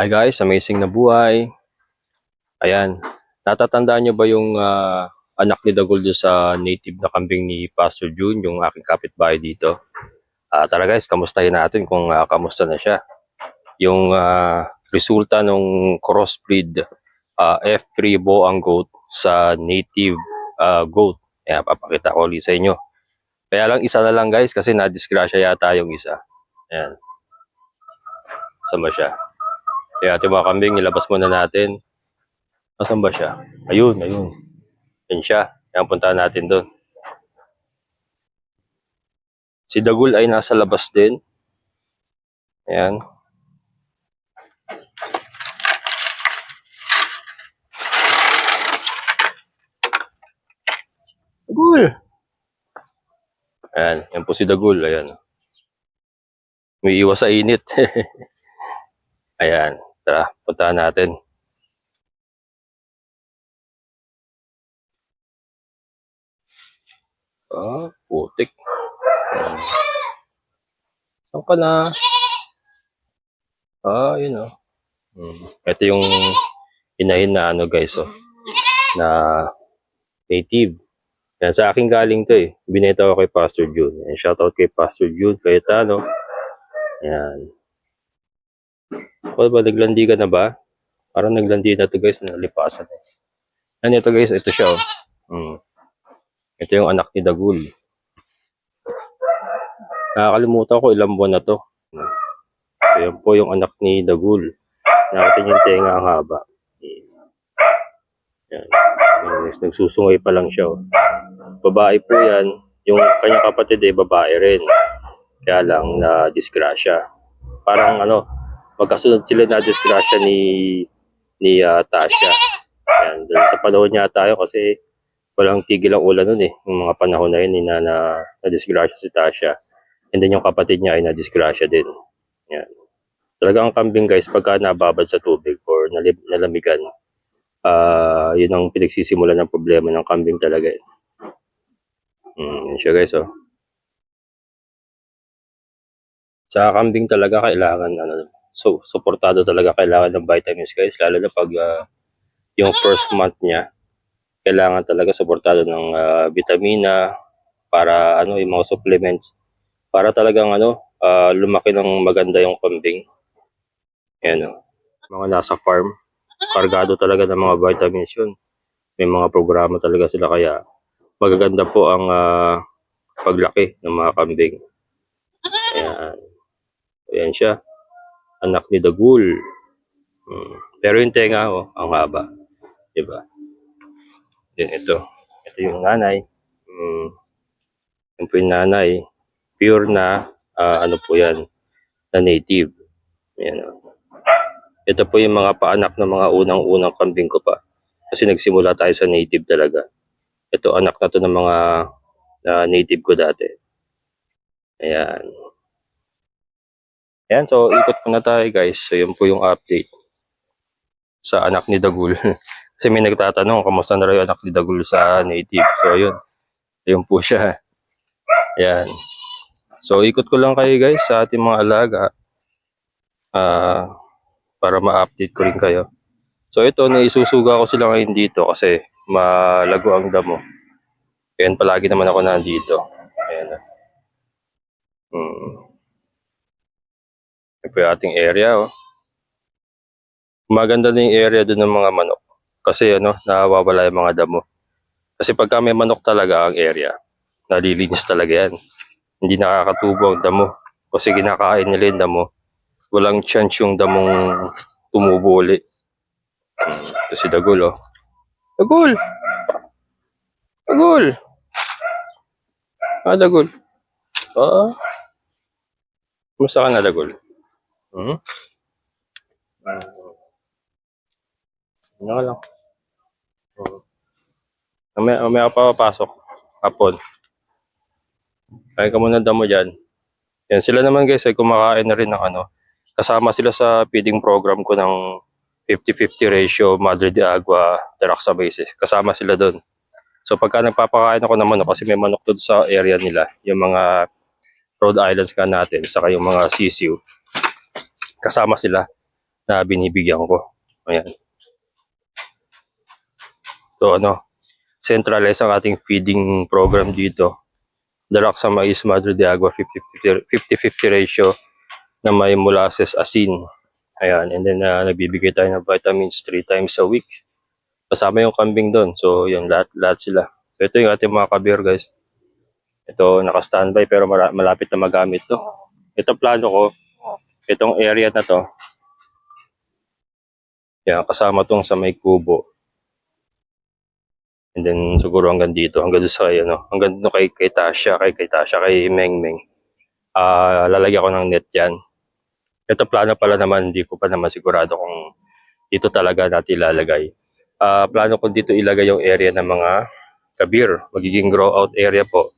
Hi guys, amazing na buhay. Ayan, natatandaan nyo ba yung ah, anak ni Dagol sa native na kambing ni Pastor June, yung aking kapitbahay dito? Ah, tara guys, kamustahin natin kung ah, kamusta na siya. Yung ah, resulta ng crossbreed ah, F3 Boang goat sa native ah, goat. Ayan, papakita ko ulit sa inyo. Kaya lang isa na lang guys kasi na-disgrasya yata yung isa. Ayan. Sama siya. Kaya ito mga kambing, ilabas muna natin. Nasaan ba siya? Ayun, ayun. Yan siya. Yan, puntahan natin doon. Si Dagul ay nasa labas din. Ayan. Dagul! Ayan, yan po si Dagul. Ayan. May iwas sa init. Ayan, tara, puntahan natin. Ah, putik. Ayan. Saan ka na? Ah, yun oh. Hmm. Ito yung inahin na ano guys oh. Na native. Yan, sa akin galing to eh. Binenta ko kay Pastor June. Yan, shoutout kay Pastor June, Cayetano. Yan. O ba, naglandi ka na ba? Parang naglandi na to guys, nalipasan eh. Yan ito guys, ito siya oh. Hmm. Ito yung anak ni Dagul. Nakakalimutan ko ilang buwan na to. Hmm. Ayan po yung anak ni Dagul. Nakita niyo yung tenga ang haba. Yan. Guys, Nagsusungay pa lang siya. Oh. Babae po yan. Yung kanyang kapatid ay babae rin. Kaya lang na disgrasya. Parang ano, magkasunod sila na disgrasya ni ni ah, Tasha. Yan, dun sa panahon niya tayo kasi walang tigil ang ulan nun eh. Yung mga panahon na yun, na, na, na disgrasya si Tasha. And then yung kapatid niya ay na disgrasya din. Yan. Talagang kambing guys, pagka nababad sa tubig or nalib, nalamigan, ah yun ang pinagsisimulan ng problema ng kambing talaga eh. Mm, yun siya guys oh. Sa kambing talaga kailangan ano, so suportado talaga kailangan ng vitamins guys lalo na pag ah, yung first month niya kailangan talaga suportado ng ah, vitamina para ano yung mga supplements para talagang ano ah, lumaki ng maganda yung kambing. Yan oh. Mga nasa farm, kargado talaga ng mga vitamins yun. May mga programa talaga sila kaya magaganda po ang ah, paglaki ng mga kambing. Ayan. Ayan siya. Anak ni Dagul. Hmm. Pero yung tenga, oh, ang haba. Diba? Then ito. Ito yung nanay. Hmm. Yan po yung nanay. Pure na, ah, ano po yan, na native. Ayan, oh. Ito po yung mga paanak ng mga unang-unang kambing ko pa. Kasi nagsimula tayo sa native talaga. Ito, anak na to ng mga na native ko dati. Ayan. Ayan, so ikot ko na tayo guys. So yun po yung update sa anak ni Dagul. Kasi may nagtatanong kamusta na raw yung anak ni Dagul sa native. So yun. Yun po siya. Ayan. So ikot ko lang kayo guys sa ating mga alaga. Ah, para ma-update ko rin kayo. So ito, naisusuga ko sila ngayon dito kasi malago ang damo. Kaya palagi naman ako nandito. Ayan. Hmm. Ito yung ating area, oh. Maganda na yung area doon ng mga manok. Kasi ano, nawawala yung mga damo. Kasi pagka may manok talaga ang area, nalilinis talaga yan. Hindi nakakatubo ang damo. Kasi kinakain nila yung damo. Walang chance yung damong tumubo uli. Hmm, ito si Dagul, oh. Dagul! Dagul! Ah, Dagul. Ah. Kumusta ka na, Dagul? Hmm? Ano ka lang? Hmm. Mamaya, mamaya pa papasok. Hapon. Kaya ka muna damo dyan. Yan, sila naman guys ay kumakain na rin ng ano. Kasama sila sa feeding program ko ng 50-50 ratio Madre de Agua Taraxabasis. Kasama sila doon. So pagka nagpapakain ako ng manok, kasi may manok doon sa area nila, yung mga Rhode Islands ka natin, saka yung mga sisiw, kasama sila. na binibigyan ko. Ayan. So ano, centralize ang ating feeding program dito. Darak sa Mais Madre de Agua 50-50 50-50 ratio na may molasses asin. Ayan, and then uh, nagbibigay tayo ng vitamins 3 times a week. Kasama yung kambing doon. So, yun, lahat, lahat sila. So, ito yung ating mga kabir, guys. Ito, naka-standby pero mala- malapit na magamit to. Ito plano ko, itong area na to, yan, kasama tong sa may kubo. And then, siguro hanggang dito, hanggang sa ano, hanggang doon kay, kay Tasha, kay, kay Tasha, kay Meng Meng. Ah, lalagyan ko ng net yan. Ito plano pala naman, hindi ko pa naman sigurado kung dito talaga natin ilalagay. Ah, plano ko dito ilagay yung area ng mga kabir. Magiging grow out area po.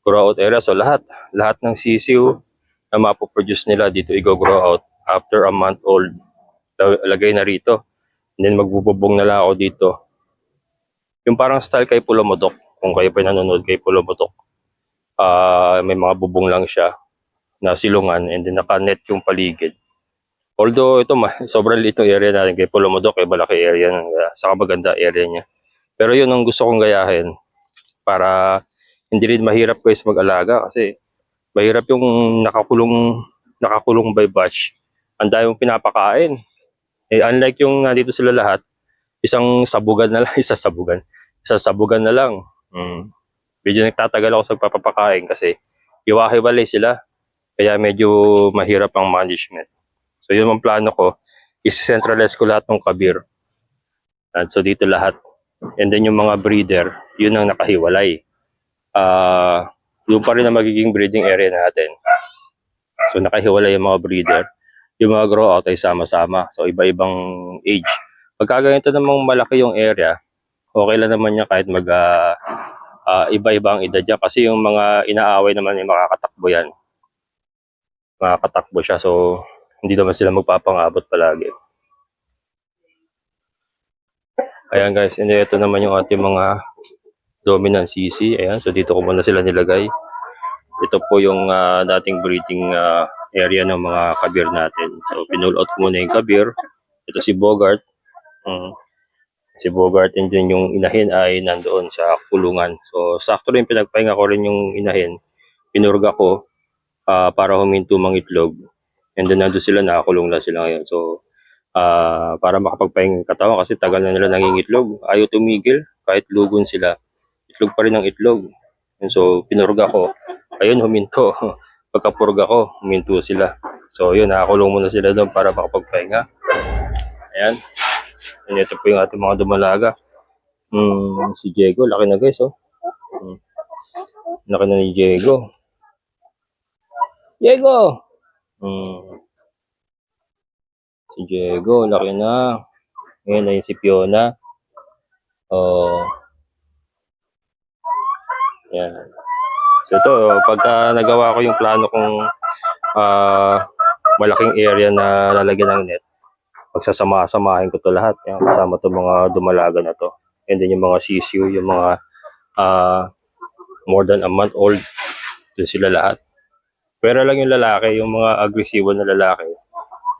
Grow out area. So lahat, lahat ng sisiw na mapoproduce nila dito i-grow out after a month old. la- Lagay na rito. And then magbububong na lang ako dito. Yung parang style kay Pulomodok. Kung kayo pa nanonood kay Pulomodok. Ah, may mga bubong lang siya na silungan and then naka-net yung paligid. Although ito ma, sobrang liit yung area natin kay Pulomodok, kay malaki area ng uh, saka maganda area niya. Pero yun ang gusto kong gayahin para hindi rin mahirap guys mag-alaga kasi mahirap yung nakakulong nakakulong by batch. Ang dami pinapakain. Eh, unlike yung nandito sila lahat, isang sabugan na lang, isa sabugan. Isa sabugan na lang. Mm. Medyo nagtatagal ako sa pagpapakain kasi iwahiwalay sila. Kaya medyo mahirap ang management. So yun ang plano ko. Isi-centralize ko lahat ng kabir. At so dito lahat. And then yung mga breeder, yun ang nakahiwalay. Ah, yung pa rin ang magiging breeding area natin. So nakahiwalay yung mga breeder. Yung mga grow out ay sama-sama. So iba-ibang age. Pagka ganito namang malaki yung area, okay lang naman niya kahit mag ah, ah, iba-ibang edad niya. Kasi yung mga inaaway naman yung makakatakbo yan makakatakbo siya. So, hindi naman sila magpapangabot palagi. Ayan guys, ito naman yung ating mga dominant CC. Ayan, so dito ko muna sila nilagay. Ito po yung ah, dating breeding ah, area ng mga kabir natin. So, pinull out ko muna yung kabir. Ito si Bogart. Mm. Si Bogart and then yung inahin ay nandoon sa kulungan. So, sakto rin pinagpahinga ko rin yung inahin. Pinurga ko ah, para huminto mga itlog. And then nandun sila, nakakulong lang sila ngayon. So, ah, para makapagpahinga katawan kasi tagal na nila nangingitlog. Ayaw tumigil, kahit lugon sila. Itlog pa rin ang itlog. And so, pinurga ko. Ayun, huminto. Pagkapurga ko, huminto sila. So, yun, nakakulong muna sila doon para makapagpahinga. Ayan. And ito po yung ating mga dumalaga. Hmm, si Diego, laki na guys, oh. Hmm. Laki na ni Diego. Diego! Hmm. Si Diego, laki na. Ngayon na yung si Fiona. Oh. Yan. So ito, pagka nagawa ko yung plano kong ah, malaking area na lalagyan ng net, pagsasama-samahin ko to lahat. Yan, kasama to mga dumalaga na to. And then yung mga sisiu, yung mga ah, more than a month old, dun sila lahat. Pero lang yung lalaki, yung mga agresibo na lalaki,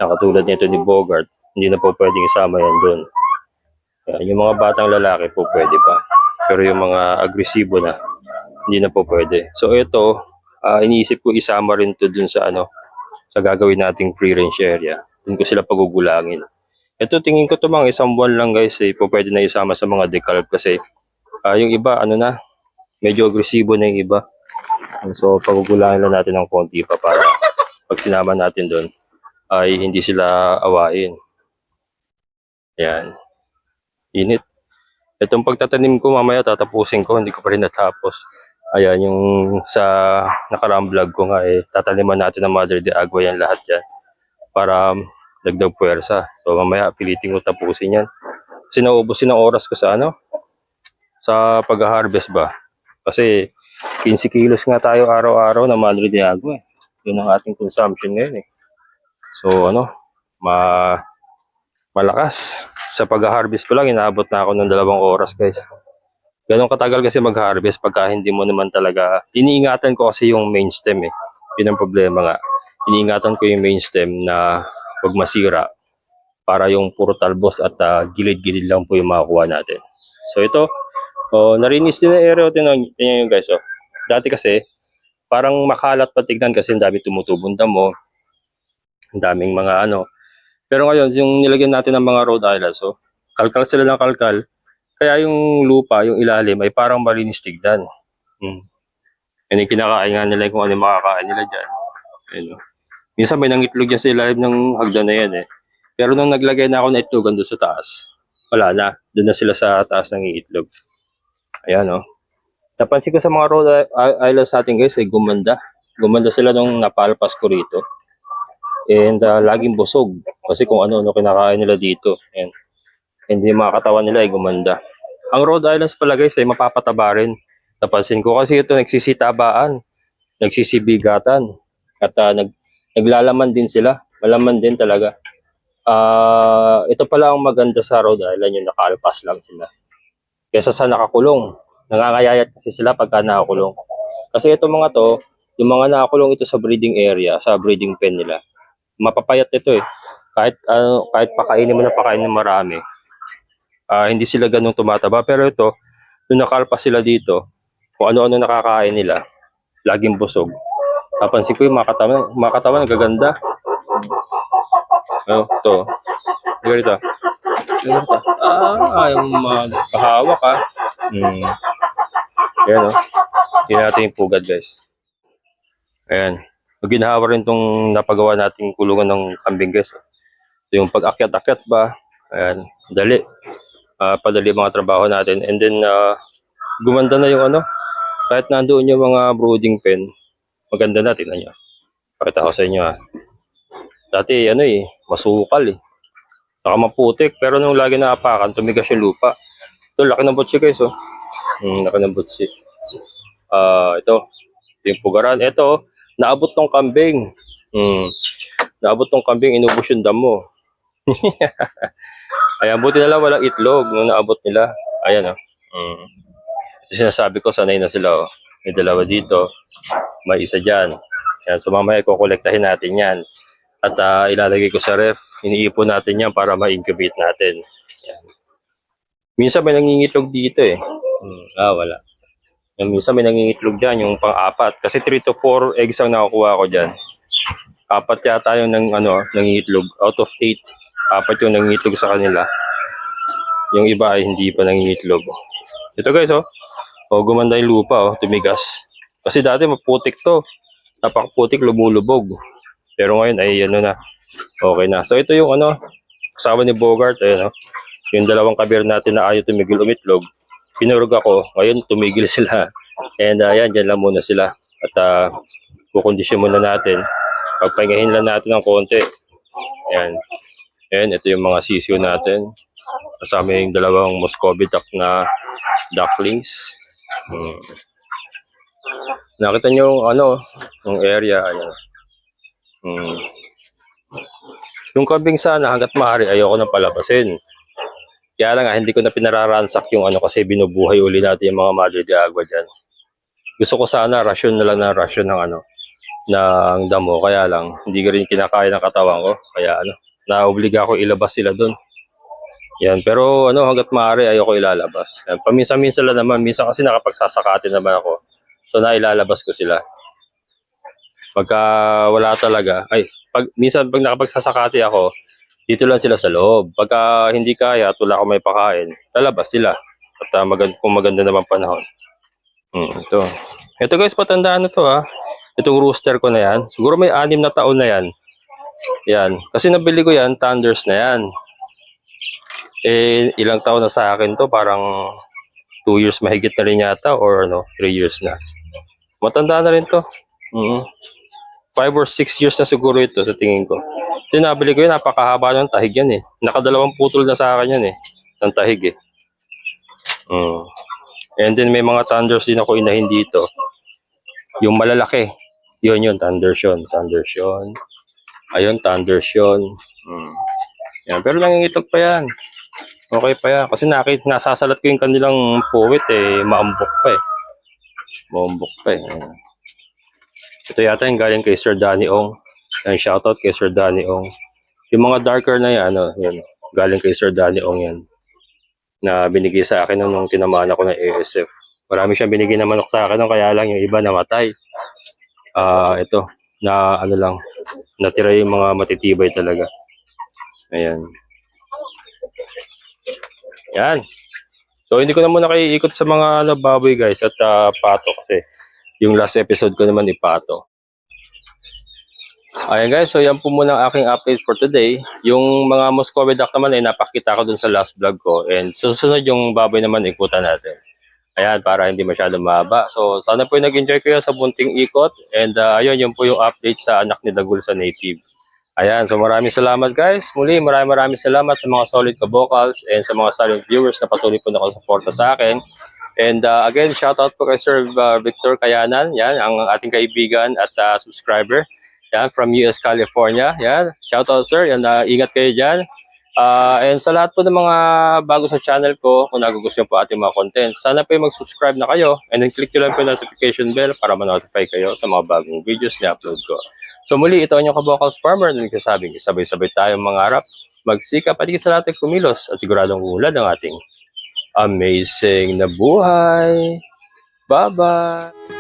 na katulad nito ni Bogart, hindi na po pwedeng isama yan doon. yung mga batang lalaki po pwede pa. Pero yung mga agresibo na, hindi na po pwede. So ito, ah, iniisip ko isama rin to dun sa ano, sa gagawin nating free range area. Doon ko sila pagugulangin. Ito tingin ko to mga isang buwan lang guys, eh, po pwede na isama sa mga decalb kasi ah, yung iba ano na, medyo agresibo na yung iba. So pagugulangin lang natin ng konti pa para pag sinama natin doon ay hindi sila awain. Yan. Init. Itong pagtatanim ko mamaya tatapusin ko, hindi ko pa rin natapos. Ayan, yung sa nakaraang vlog ko nga eh, tataniman natin ng Mother de Agua yan lahat yan para um, dagdag puwersa. So mamaya pilitin ko tapusin yan. Kasi nauubusin ng oras ko sa ano? Sa pag-harvest ba? Kasi 15 kilos nga tayo araw-araw na Madre de Agua eh. Yun ang ating consumption ngayon eh. So ano, ma malakas. Sa pag-harvest ko lang, inaabot na ako ng dalawang oras guys. Ganun katagal kasi mag-harvest pagka hindi mo naman talaga, iniingatan ko kasi yung main stem eh. Yun ang problema nga. Iniingatan ko yung main stem na pag masira, para yung puro talbos at ah, gilid-gilid lang po yung makukuha natin. So ito, oh, narinis din ang area. Tingnan nyo guys. Oh. Dati kasi, parang makalat pa tignan kasi ang dami tumutubong damo. Ang daming mga ano. Pero ngayon, yung nilagyan natin ng mga Rhode Island, so kalkal sila ng kalkal. Kaya yung lupa, yung ilalim, ay parang malinis tignan. Hmm. Yan yung kinakain nga nila kung ano yung makakain nila dyan. Ayun, oh. Minsan may nangitlog yan sa ilalim ng hagdan na yan eh. Pero nung naglagay na ako ng itlogan doon sa taas, wala na. Doon na sila sa taas ng itlog. Ayan oh. Napansin ko sa mga Rhode Islands natin guys ay gumanda. Gumanda sila nung napalpas ko rito. And ah, laging busog. Kasi kung ano-ano kinakain nila dito. Ayan. And yung mga katawan nila ay gumanda. Ang Rhode Islands pala guys ay mapapataba rin. Napansin ko kasi ito nagsisitabaan. Nagsisibigatan. At ah, nag, naglalaman din sila. Malaman din talaga. Ah, ito pala ang maganda sa Rhode Island yung nakaalpas lang sila. Kesa sa nakakulong. Nangangayayat kasi sila pagka nakakulong. Kasi itong mga to, yung mga nakakulong ito sa breeding area, sa breeding pen nila, mapapayat ito eh. Kahit ano, kahit pakainin mo na pakainin marami, ah, hindi sila ganun tumataba. Pero ito, nung nakalpas sila dito, kung ano-ano nakakain nila, laging busog. Napansin ko yung mga katawan, mga katawan nagaganda. Oh, to. Ganito. Ganito. Ah, yung mga kahawak ah. Hmm. Ayan oh. Tingnan natin yung pugad guys. Ayan. Ginahawa rin itong napagawa nating kulungan ng kambing guys. oh. Yung pag-akyat-akyat ba, ayan, dali. Ah, padali mga trabaho natin. And then, ah, gumanda na yung ano, kahit nandoon yung mga brooding pen, maganda na, tingnan nyo. Pakita ko sa inyo ah. Dati, ano eh, masukal eh. Saka maputik, pero nung lagi naapakan, tumigas yung lupa. Ito, laki ng butsi guys oh. Hmm, laki ng butsi. Ah, ito, yung pugaran. Ito, naabot tong kambing. Hmm. Naabot tong kambing, inubos yung damo. Ayan, buti na lang walang itlog nung naabot nila. Ayan, oh. Mm. Sinasabi ko, sanay na sila, oh. May dalawa dito, may isa dyan. Ayan, so mamaya kukolektahin natin yan. At ah, ilalagay ko sa ref, iniipon natin yan para ma-incubate natin. Ayan. Minsan may nangingitlog dito eh. Hmm, ah, wala. Yung minsan may nangingitlog dyan, yung pang-apat. Kasi 3 to 4 eggs ang nakukuha ko dyan. Apat yata yung nang, ano, nangingitlog. Out of 8, apat yung nangingitlog sa kanila. Yung iba ay hindi pa nangingitlog. Ito guys, oh. Oh, gumanda yung lupa, oh. Tumigas. Kasi dati maputik to. Napakaputik, lumulubog. Pero ngayon ay ano na. Okay na. So ito yung ano, kasama ni Bogart, ayun, oh. Yung dalawang kabir natin na ayaw tumigil umitlog. Pinurog ako. Ngayon, tumigil sila. And ayan, dyan lang muna sila. At uh, kukondisyon muna natin. Pagpahingahin lang natin ng konti. Ayan. Ayan, ito yung mga sisiyo natin. Kasama yung dalawang Muscovy duck na ducklings. Hmm. Nakita nyo yung ano, yung area. Ayan. Hmm. Yung kambing sana hanggat maaari ayoko nang palabasin. Kaya lang nga, hindi ko na pinararansak yung ano kasi binubuhay uli natin yung mga Madre de Agua dyan. Gusto ko sana rasyon na lang na rasyon ng ano, ng damo. Kaya lang, hindi ko rin kinakaya ng katawan ko. Kaya ano, naobliga ako ilabas sila doon. Yan, pero ano, hanggat maaari ayoko ilalabas. Paminsan-minsan lang naman, minsan kasi nakapagsasakatin naman ako. So nailalabas ko sila. Pagka wala talaga, ay, pag, minsan pag nakapagsasakati ako, dito lang sila sa loob. Pagka hindi kaya at wala akong may pakain, lalabas sila. At uh, maganda, kung maganda naman panahon. Hmm, ito. Ito guys, patandaan na to ha. Itong rooster ko na yan. Siguro may anim na taon na yan. Yan. Kasi nabili ko yan, Thunders na yan. Eh, ilang taon na sa akin to, parang 2 years mahigit na rin yata or ano, 3 years na. Matanda na rin to. Mm. 5 or 6 years na siguro ito sa tingin ko. Yung nabili ko yun, napakahaba ng tahig yan eh. Nakadalawang putol na sa akin yan eh, ng tahig eh. Mm. And then may mga thunders din ako inahin dito. Yung malalaki. Yun yun, thunders yun. Thunders yun. Ayun, thunders yun. Mm. Yan. Pero nangingitlog pa yan. Okay pa yan. Kasi nakit, nasasalat ko yung kanilang puwit eh. Maambok pa eh. Maambok pa eh. Ito yata yung galing kay Sir Danny Ong. Yan, shoutout kay Sir Danny Ong. Yung mga darker na yan, ano, yan, galing kay Sir Danny Ong yan, na binigay sa akin nung, tinamaan ako ng ASF. Marami siyang binigay na manok sa akin, kaya lang yung iba namatay. Ah, ito, na ano lang, natira yung mga matitibay talaga. Ayan. Yan. So, hindi ko na muna kayo ikot sa mga ano, baboy guys at ah, pato kasi yung last episode ko naman ni Pato. Ayan guys, so yan po muna ang aking update for today. Yung mga Muscovy duck naman ay napakita ko dun sa last vlog ko. And susunod yung baboy naman ikutan natin. Ayan, para hindi masyado mahaba. So sana po nag-enjoy kayo sa bunting ikot. And uh, ayun, yun po yung update sa anak ni Dagul sa native. Ayan, so maraming salamat guys. Muli, maraming maraming salamat sa mga solid ka-vocals and sa mga silent viewers na patuloy po nakasuporta sa akin. And uh, again, shout out po kay Sir uh, Victor Kayanan, yan, ang ating kaibigan at uh, subscriber. Yan, from US, California. Yan, shout out sir. Yan, uh, ingat kayo dyan. Uh, and sa lahat po ng mga bago sa channel ko, kung nagugustuhan po ating mga content, sana po mag-subscribe na kayo and then click nyo lang po yung notification bell para ma-notify kayo sa mga bagong videos na upload ko. So muli, ito ang inyong kabokals farmer na nagsasabing sabay-sabay tayong mangarap, magsikap at sa natin kumilos at siguradong ulad ang ating amazing na buhay. Bye-bye!